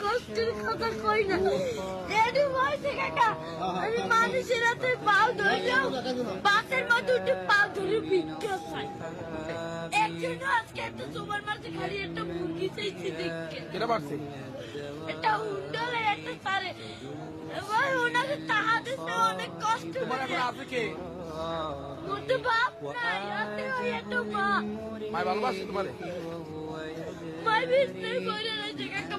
কষ্টের কথা কই না। এডি বয়সে কাকা আমি মানুষের হাতে পাও ধরলেও বাসের মধ্যে উঠে পাও ধরে ভিক্ষা চাই একজন আজকে একটা তোমার মাঝে খালি একটা মুরগি চাইছি দেখে কেটা পারছে একটা হুন্ডলে একটা সারে এবার ওনাকে তাহাতে অনেক কষ্ট তোমার এখন আছে কে? মধ্যে বাপ নাই হাতে ওই একটা মা। মাই ভালোবাসে তোমারে? মাই বিস্তে করে কাকা